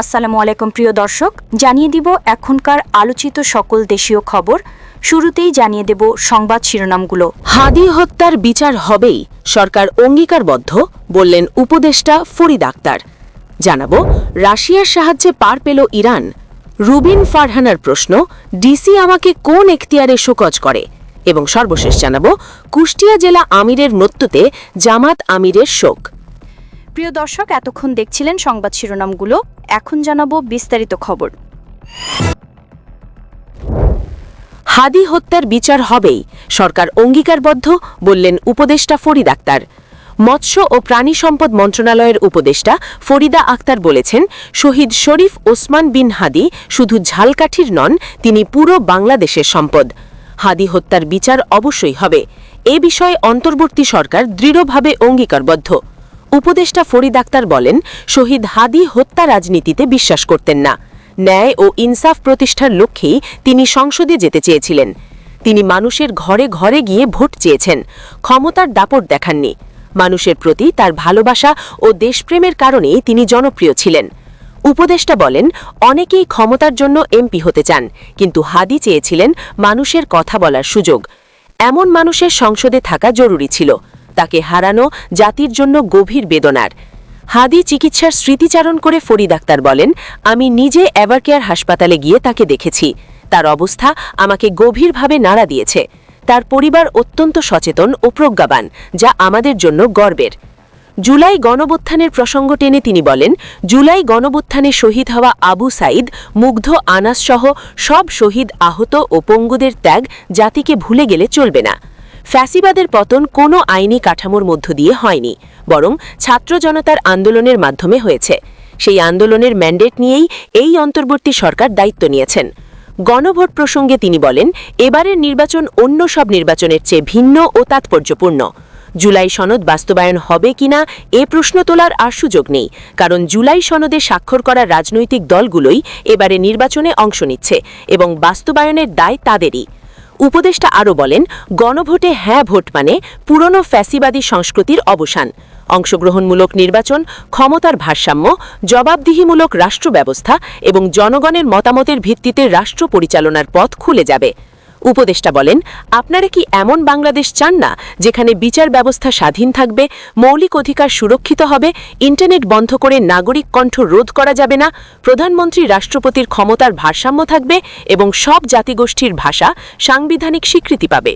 আসসালামু আলাইকুম, প্রিয় দর্শক। জানিয়ে দিব এখনকার আলোচিত সকল দেশীয় খবর। শুরুতেই জানিয়ে দেব সংবাদ শিরোনামগুলো। হাদি হত্যার বিচার হবেই, সরকার অঙ্গীকারবদ্ধ, বললেন উপদেষ্টা ফরিদ আক্তার। জানাব, রাশিয়ার সাহায্যে পার পেল ইরান। রুবিন ফারহানার প্রশ্ন, ডিসি আমাকে কোন এখতিয়ারে শোকজ করে? এবং সর্বশেষ জানাব, কুষ্টিয়া জেলা আমিরের মৃত্যুতে জামাত আমিরের শোক। প্রিয় দর্শক, এতক্ষণ দেখছিলেন সংবাদ শিরোনামগুলো। এখন জানাব বিস্তারিত খবর। হাদি হত্যার বিচার হবেই, সরকার অঙ্গীকারবদ্ধ, বললেন উপদেষ্টা ফরিদ আক্তার। মৎস্য ও প্রাণী সম্পদ মন্ত্রণালয়ের উপদেষ্টা ফরিদা আক্তার বলেছেন, শহীদ শরীফ ওসমান বিন হাদি শুধু ঝালকাঠির নন, তিনি পুরো বাংলাদেশের সম্পদ। হাদি হত্যার বিচার অবশ্যই হবে। এ বিষয়ে অন্তর্বর্তী সরকার দৃঢ়ভাবে অঙ্গীকারবদ্ধ। উপদেষ্টা ফরিদ আক্তার বলেন, শহীদ হাদি হত্যা রাজনীতিতে বিশ্বাস করতেন না। ন্যায় ও ইনসাফ প্রতিষ্ঠার লক্ষ্যেই তিনি সংসদে যেতে চেয়েছিলেন। তিনি মানুষের ঘরে ঘরে গিয়ে ভোট চেয়েছেন, ক্ষমতার দাপট দেখাননি। মানুষের প্রতি তার ভালোবাসা ও দেশপ্রেমের কারণেই তিনি জনপ্রিয় ছিলেন। উপদেষ্টা বলেন, অনেকেই ক্ষমতার জন্য এমপি হতে চান, কিন্তু হাদি চেয়েছিলেন মানুষের কথা বলার সুযোগ। এমন মানুষের সংসদে থাকা জরুরি ছিল। তাকে হারানো জাতির জন্য গভীর বেদনার। হাদি চিকিৎসার স্মৃতিচারণ করে ফরিদ আক্তার বলেন, আমি নিজে এভারকেয়ার হাসপাতালে গিয়ে তাকে দেখেছি। তার অবস্থা আমাকে গভীরভাবে নাড়া দিয়েছে। তার পরিবার অত্যন্ত সচেতন ও প্রজ্ঞাবান, যা আমাদের জন্য গর্বের। জুলাই গণবুত্থানের প্রসঙ্গ টেনে তিনি বলেন, জুলাই গণবুত্থানে শহীদ হওয়া আবু সাইদ, মুগ্ধ আনাসসহ সব শহীদ আহত ও পঙ্গুদের ত্যাগ জাতিকে ভুলে গেলে চলবে না। ফ্যাসিবাদের পতন কোনো আইনি কাঠামোর মধ্য দিয়ে হয়নি, বরং ছাত্র জনতার আন্দোলনের মাধ্যমে হয়েছে। সেই আন্দোলনের ম্যান্ডেট নিয়েই এই অন্তর্বর্তী সরকার দায়িত্ব নিয়েছেন। গণভোট প্রসঙ্গে তিনি বলেন, এবারের নির্বাচন অন্য সব নির্বাচনের চেয়ে ভিন্ন ও তাৎপর্যপূর্ণ। জুলাই সনদ বাস্তবায়ন হবে কিনা, এ প্রশ্ন তোলার আর সুযোগ নেই, কারণ জুলাই সনদে স্বাক্ষর করা রাজনৈতিক দলগুলোই এবারে নির্বাচনে অংশ নিচ্ছে এবং বাস্তবায়নের দায় তাদেরই। উপদেষ্টা আরও বলেন, গণভোটে হ্যাঁ ভোট মানে পুরনো ফ্যাসিবাদী সংস্কৃতির অবসান। অংশগ্রহণমূলক নির্বাচন, ক্ষমতার ভারসাম্য, জবাবদিহিমূলক রাষ্ট্র ব্যবস্থা এবং জনগণের মতামতের ভিত্তিতে রাষ্ট্র পরিচালনার পথ খুলে যাবে। উপদেষ্টা বলেন, আপনারা কি এমন বাংলাদেশ চান না যেখানে বিচার ব্যবস্থা স্বাধীন থাকবে, মৌলিক অধিকার সুরক্ষিত হবে, ইন্টারনেট বন্ধ করে নাগরিক কণ্ঠ রোধ করা যাবে না, প্রধানমন্ত্রী রাষ্ট্রপতির ক্ষমতার ভারসাম্য থাকবে এবং সব জাতিগোষ্ঠীর ভাষা সাংবিধানিক স্বীকৃতি পাবে?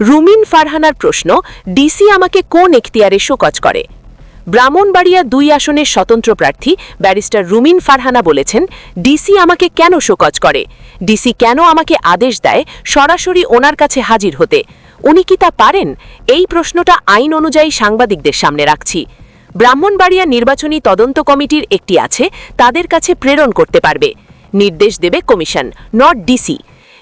রুমিন ফারহানার প্রশ্ন, ডিসি আমাকে কোন এখতিয়ারে শোকজ করে? ব্রাহ্মণবাড়িয়া দুই আসনের স্বতন্ত্র প্রার্থী ব্যারিস্টার রুমিন ফারহানা বলেছেন, ডিসি আমাকে কেন শোকজ করে? ডিসি কেন আমাকে আদেশ দেয় সরাসরি ওনার কাছে হাজির হতে? উনি কি তা পারেন? এই প্রশ্নটা আইন অনুযায়ী সাংবাদিকদের সামনে রাখছি। ব্রাহ্মণবাড়িয়া নির্বাচনী তদন্ত কমিটির একটি আছে, তাদের কাছে প্রেরণ করতে পারবে। নির্দেশ দেবে কমিশন, নট ডিসি।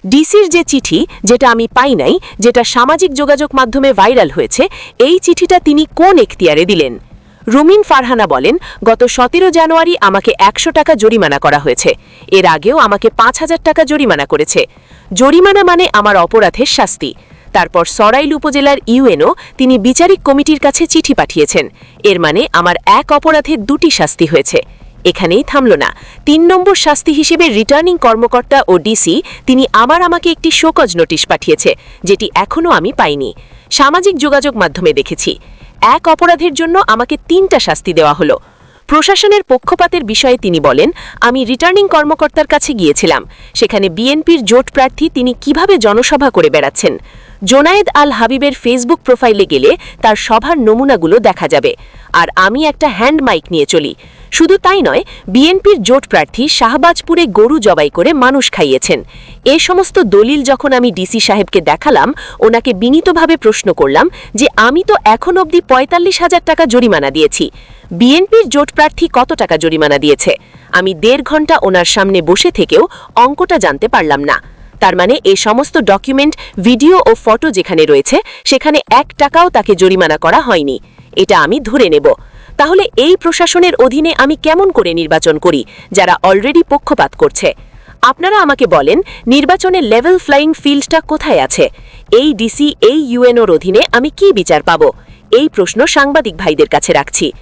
ডিসির যে চিঠি, যেটা আমি পাই নাই, যেটা সামাজিক যোগাযোগ মাধ্যমে ভাইরাল হয়েছে, এই চিঠিটা তিনি কোন এখতিয়ারে দিলেন? রুমিন ফারহানা বলেন, গত সতেরো জানুয়ারি আমাকে একশো টাকা জরিমানা করা হয়েছে। এর আগেও আমাকে পাঁচ হাজার টাকা জরিমানা করেছে। জরিমানা মানে আমার অপরাধের শাস্তি। তারপর সরাইল উপজেলার ইউএনও তিনি বিচারিক কমিটির কাছে চিঠি পাঠিয়েছেন। এর মানে আমার এক অপরাধের দুটি শাস্তি হয়েছে। এখানেই থামল না। তিন নম্বর শাস্তি হিসেবে রিটার্নিং কর্মকর্তা ও ডিসি তিনি আবার আমাকে একটি শোকজ নোটিশ পাঠিয়েছে, যেটি এখনও আমি পাইনি। সামাজিক যোগাযোগ মাধ্যমে দেখেছি। এক অপরাধের জন্য আমাকে তিনটা শাস্তি দেওয়া হলো। প্রশাসনের পক্ষপাতের বিষয়ে তিনি বলেন, আমি রিটার্নিং কর্মকর্তার কাছে গিয়েছিলাম। সেখানে বিএনপির জোট প্রার্থী তিনি কীভাবে জনসভা করে বেড়াচ্ছেন? জোনায়েদ আল হাবিবের ফেসবুক প্রোফাইলে গেলে তার সভার নমুনাগুলো দেখা যাবে। আর আমি একটা হ্যান্ড মাইক নিয়ে চলি। শুধু তাই নয়, বিএনপির জোট প্রার্থী শাহবাজপুরে গরু জবাই করে মানুষ খাইয়েছেন। এ সমস্ত দলিল যখন আমি ডিসি সাহেবকে দেখালাম, ওনাকে বিনীতভাবে প্রশ্ন করলাম যে, আমি তো এখন অবধি পঁয়তাল্লিশ হাজার টাকা জরিমানা দিয়েছি। বিএনপির জোট প্রার্থী কত টাকা জরিমানা দিয়েছে? আমি দেড় ঘণ্টা ওনার সামনে বসে থেকেও অঙ্কটা জানতে পারলাম না। তার মানে এ সমস্ত ডকুমেন্ট, ভিডিও ও ফটো যেখানে রয়েছে, সেখানে এক টাকাও তাকে জরিমানা করা হয়নি। এটা আমি ধরে নেব। তাহলে এই প্রশাসনের অধীনে আমি কেমন করে নির্বাচন করি, যারা অলরেডি পক্ষপাত করছে? আপনারা আমাকে বলেন নির্বাচনের লেভেল ফ্লাইং ফিল্ডটা কোথায় আছে? এই ডিসি এই ইউএনওর অধীনে আমি কি বিচার পাব? এই প্রশ্ন সাংবাদিক ভাইদের কাছে রাখছি।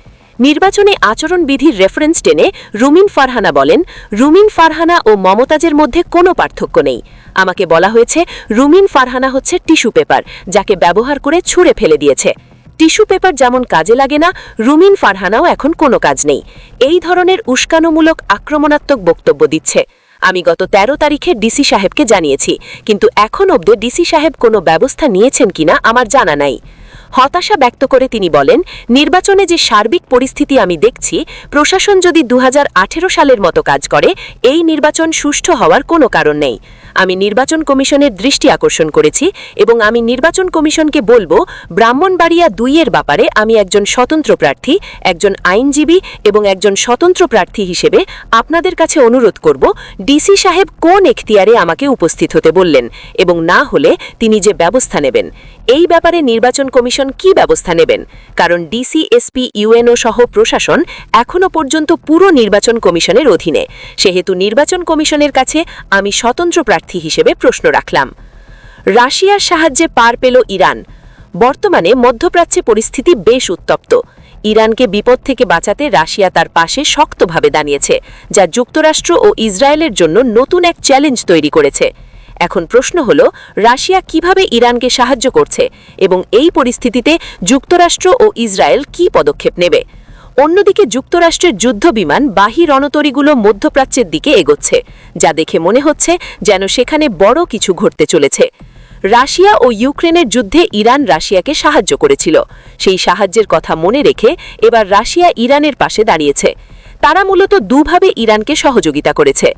নির্বাচনে আচরণবিধির রেফারেন্স টেনে রুমিন ফারহানা বলেন, রুমিন ফারহানা ও মমতাজের মধ্যে কোনো পার্থক্য নেই। আমাকে বলা হয়েছে, রুমিন ফারহানা হচ্ছে টিস্যু পেপার, যাকে ব্যবহার করে ছুঁড়ে ফেলে দিয়েছে। টিস্যু পেপার যেমন কাজে লাগে না, রুমিন ফারহানাও এখন কোনো কাজ নেই। এই ধরনের উস্কানোমূলক আক্রমণাত্মক বক্তব্য দিচ্ছে। আমি গত ১৩ তারিখে ডিসি সাহেবকে জানিয়েছি, কিন্তু এখন অবধি ডিসি সাহেব কোনো ব্যবস্থা নিয়েছেন কিনা আমার জানা নাই। হতাশা ব্যক্ত করে তিনি বলেন, নির্বাচনে যে সার্বিক পরিস্থিতি আমি দেখছি, প্রশাসন যদি দু হাজার আঠেরো সালের মতো কাজ করে, এই নির্বাচন সুষ্ঠু হওয়ার কোনো কারণ নেই। আমি নির্বাচন কমিশনের দৃষ্টি আকর্ষণ করেছি এবং আমি নির্বাচন কমিশনকে বলব, ব্রাহ্মণবাড়িয়া দুইয়ের ব্যাপারে আমি একজন স্বতন্ত্র প্রার্থী, একজন আইনজীবী এবং একজন স্বতন্ত্র প্রার্থী হিসেবে আপনাদের কাছে অনুরোধ করব ডিসি সাহেব কোন এখতিয়ারে আমাকে উপস্থিত হতে বললেন এবং না হলে তিনি যে ব্যবস্থা নেবেন? এই ব্যাপারে নির্বাচন কমিশন কি ব্যবস্থা নেবেন? কারণ ডিসি এসপি ইউএনও সহ প্রশাসন এখনও পর্যন্ত পুরো নির্বাচন কমিশনের অধীনে। সেহেতু নির্বাচন কমিশনের কাছে আমি স্বতন্ত্র প্রার্থী হিসেবে প্রশ্ন রাখলাম। রাশিয়ার সাহায্যে পার পেল ইরান। বর্তমানে মধ্যপ্রাচ্যে পরিস্থিতি বেশ উত্তপ্ত। ইরানকে বিপদ থেকে বাঁচাতে রাশিয়া তার পাশে শক্তভাবে দাঁড়িয়েছে, যা যুক্তরাষ্ট্র ও ইসরায়েলের জন্য নতুন এক চ্যালেঞ্জ তৈরি করেছে। এখন প্রশ্ন হল, রাশিয়া কীভাবে ইরানকে সাহায্য করছে এবং এই পরিস্থিতিতে যুক্তরাষ্ট্র ও ইসরায়েল কি পদক্ষেপ নেবে? অন্যদিকে যুক্তরাষ্ট্রের যুদ্ধবিমান বাহি রণতরীগুলো মধ্যপ্রাচ্যের দিকে এগোচ্ছে, যা দেখে মনে হচ্ছে যেন সেখানে বড় কিছু ঘটতে চলেছে। রাশিয়া ও ইউক্রেনের যুদ্ধে ইরান রাশিয়াকে সাহায্য করেছিল। সেই সাহায্যের কথা মনে রেখে এবার রাশিয়া ইরানের পাশে দাঁড়িয়েছে। তারা মূলত দুভাবে ইরানকে সহযোগিতা করেছে।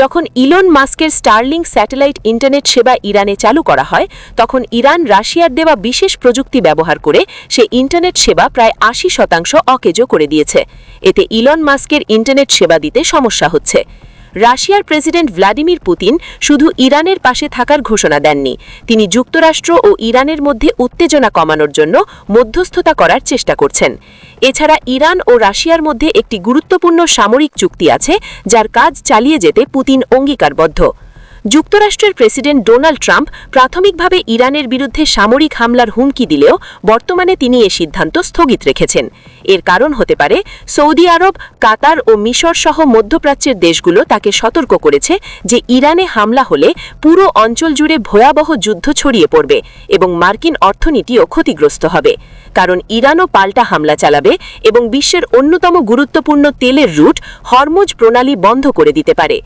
যখন ইলন মাস্কের স্টারলিং স্যাটেলাইট ইন্টারনেট সেবা ইরানে চালু করা হয়, তখন ইরান রাশিয়ার দেওয়া বিশেষ প্রযুক্তি ব্যবহার করে সে ইন্টারনেট সেবা প্রায় আশি শতাংশ অকেজো করে দিয়েছে। এতে ইলন মাস্কের ইন্টারনেট সেবা দিতে সমস্যা হচ্ছে। রাশিয়ার প্রেসিডেন্ট ভ্লাদিমির পুতিন শুধু ইরানের পাশে থাকার ঘোষণা দেননি। তিনি যুক্তরাষ্ট্র ও ইরানের মধ্যে উত্তেজনা কমানোর জন্য মধ্যস্থতা করার চেষ্টা করছেন। এছাড়া ইরান ও রাশিয়ার মধ্যে একটি গুরুত্বপূর্ণ সামরিক চুক্তি আছে, যার কাজ চালিয়ে যেতে পুতিন অঙ্গীকারবদ্ধ। যুক্তরাষ্ট্রের প্রেসিডেন্ট ডোনাল্ড ট্রাম্প প্রাথমিকভাবে ইরানের বিরুদ্ধে সামরিক হামলার হুমকি দিলেও বর্তমানে তিনি এ সিদ্ধান্ত স্থগিত রেখেছেন। এর কারণ হতে পারে সৌদি আরব, কাতার ও মিশর সহ মধ্যপ্রাচ্যের দেশগুলো তাকে সতর্ক করেছে যে ইরানে হামলা হলে পুরো অঞ্চল জুড়ে ভয়াবহ যুদ্ধ ছড়িয়ে পড়বে এবং মার্কিন অর্থনীতিও ক্ষতিগ্রস্ত হবে। কারণ ইরানও পাল্টা হামলা চালাবে এবং বিশ্বের অন্যতম গুরুত্বপূর্ণ তেলের রুট, হরমুজ প্রণালী বন্ধ করে দিতে পারে।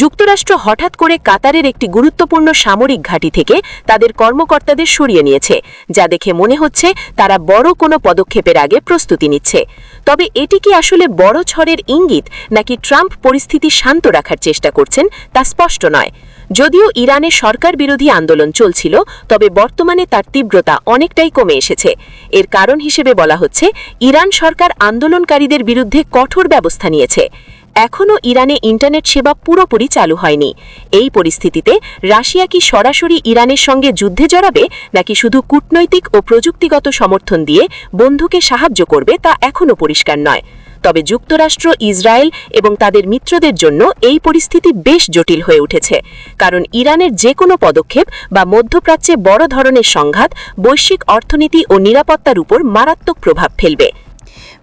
যুক্তরাষ্ট্র হঠাৎ করে কাতারের একটি গুরুত্বপূর্ণ সামরিক ঘাঁটি থেকে তাদের কর্মকর্তাদের সরিয়ে নিয়েছে, যা দেখে মনে হচ্ছে তারা বড় কোনো পদক্ষেপের আগে প্রস্তুতি নিচ্ছে। তবে এটি কি আসলে বড় ছড়ের ইঙ্গিত, নাকি ট্রাম্প পরিস্থিতি শান্ত রাখার চেষ্টা করছেন, তা স্পষ্ট নয়। যদিও ইরানে সরকার বিরোধী আন্দোলন চলছিল, তবে বর্তমানে তার তীব্রতা অনেকটাই কমে এসেছে। এর কারণ হিসেবে বলা হচ্ছে, ইরান সরকার আন্দোলনকারীদের বিরুদ্ধে কঠোর ব্যবস্থা নিয়েছে। এখনও ইরানে ইন্টারনেট সেবা পুরোপুরি চালু হয়নি। এই পরিস্থিতিতে রাশিয়া কি সরাসরি ইরানের সঙ্গে যুদ্ধে জড়াবে, নাকি শুধু কূটনৈতিক ও প্রযুক্তিগত সমর্থন দিয়ে বন্ধুকে সাহায্য করবে তা এখনও পরিষ্কার নয়। তবে যুক্তরাষ্ট্র, ইসরায়েল এবং তাদের মিত্রদের জন্য এই পরিস্থিতি বেশ জটিল হয়ে উঠেছে, কারণ ইরানের যে কোনো পদক্ষেপ বা মধ্যপ্রাচ্যে বড় ধরনের সংঘাত, বৈশ্বিক অর্থনীতি ও নিরাপত্তার উপর মারাত্মক প্রভাব ফেলবে।